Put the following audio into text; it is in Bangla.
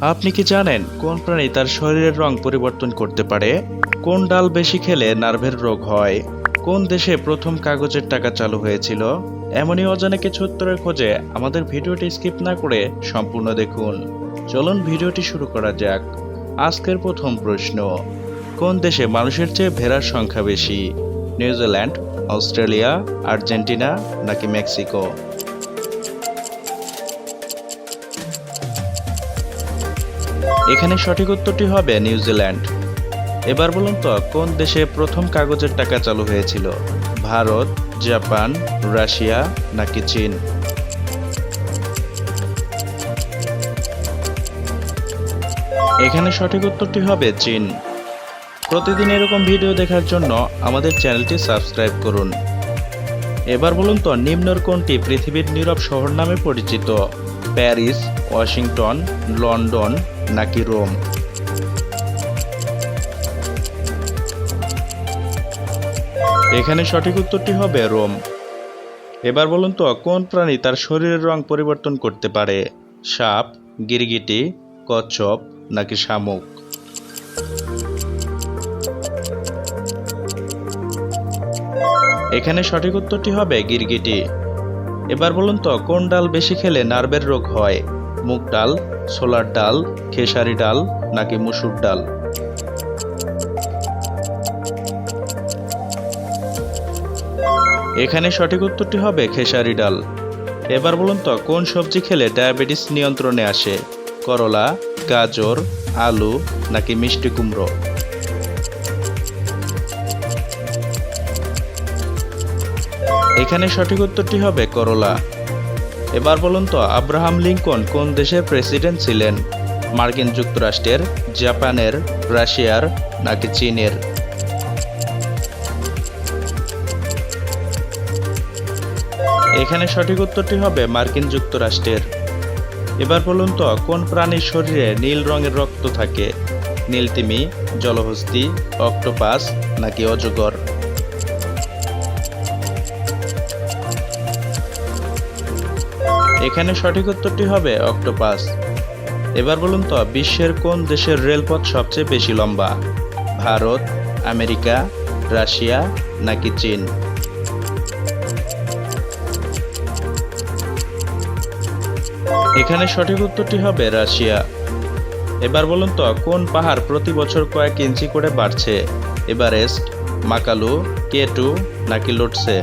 আপনি কি জানেন কোন প্রাণী তার শরীরের রং পরিবর্তন করতে পারে? কোন ডাল বেশি খেলে নার্ভের রোগ হয়? কোন দেশে প্রথম কাগজের টাকা চালু হয়েছিল? এমনই অজানা কিছু উত্তরের খোঁজে আমাদের ভিডিওটি স্কিপ না করে সম্পূর্ণ দেখুন। চলুন ভিডিওটি শুরু করা যাক। আজকের প্রথম প্রশ্ন, কোন দেশে মানুষের চেয়ে ভেড়ার সংখ্যা বেশি? নিউজিল্যান্ড, অস্ট্রেলিয়া, আর্জেন্টিনা নাকি মেক্সিকো? এখানে সঠিক উত্তরটি হবে নিউজিল্যান্ড এবার বলুন তো, কোন দেশে প্রথম কাগজের টাকা চালু হয়েছিল? ভারত, জাপান, রাশিয়া নাকি চীন? এখানে সঠিক উত্তরটি হবে চীন। প্রতিদিন এরকম ভিডিও দেখার জন্য আমাদের চ্যানেলটি সাবস্ক্রাইব করুন। এবার বলুন তো, নিম্নর কোনটি পৃথিবীর নীরব শহর নামে পরিচিত? প্যারিস, ওয়াশিংটন, লন্ডন নাকি রোম? এখানে সঠিক উত্তরটি হবে রোম। এবার বলুন তো, কোন প্রাণী তার শরীরের রং পরিবর্তন করতে পারে? সাপ, গিরগিটি, কচ্ছপ নাকি শামুক? এখানে সঠিক উত্তরটি হবে গিরগিটি। এবার বলুন তো, কোন ডাল বেশি খেলে নার্ভের রোগ হয়? মুগ ডাল, ছোলার ডাল, খেসারি ডাল নাকি মুসুর ডাল? এখানে সঠিক উত্তরটি হবে খেসারি ডাল। এবার বলুন তো, কোন সবজি খেলে ডায়াবেটিস নিয়ন্ত্রণে আসে? করলা, গাজর, আলু নাকি মিষ্টি কুমড়ো? এখানে সঠিক উত্তরটি হবে করলা। এবার বলুন তো, আব্রাহাম লিঙ্কন কোন দেশের প্রেসিডেন্ট ছিলেন? মার্কিন যুক্তরাষ্ট্রের, জাপানের, রাশিয়ার নাকি চীনের? এখানে সঠিক উত্তরটি হবে মার্কিন যুক্তরাষ্ট্রের। এবার বলুন তো, কোন প্রাণীর শরীরে নীল রঙের রক্ত থাকে? নীলতিমি জলহস্তি, অক্টোপাস নাকি অজগর? এখানে সঠিক উত্তরটি হবে অক্টোপাস। এবার বলুন তো, বিশ্বের কোন দেশের রেলপথ সবচেয়ে বেশি লম্বা? ভারত, আমেরিকা, রাশিয়া নাকি চীন? এখানে সঠিক উত্তরটি হবে রাশিয়া। এবার বলুন তো, কোন পাহাড় প্রতি বছর কয়েক ইঞ্চি করে বাড়ছে? এভারেস্ট, মাকালু, কেটু নাকি লোটসে?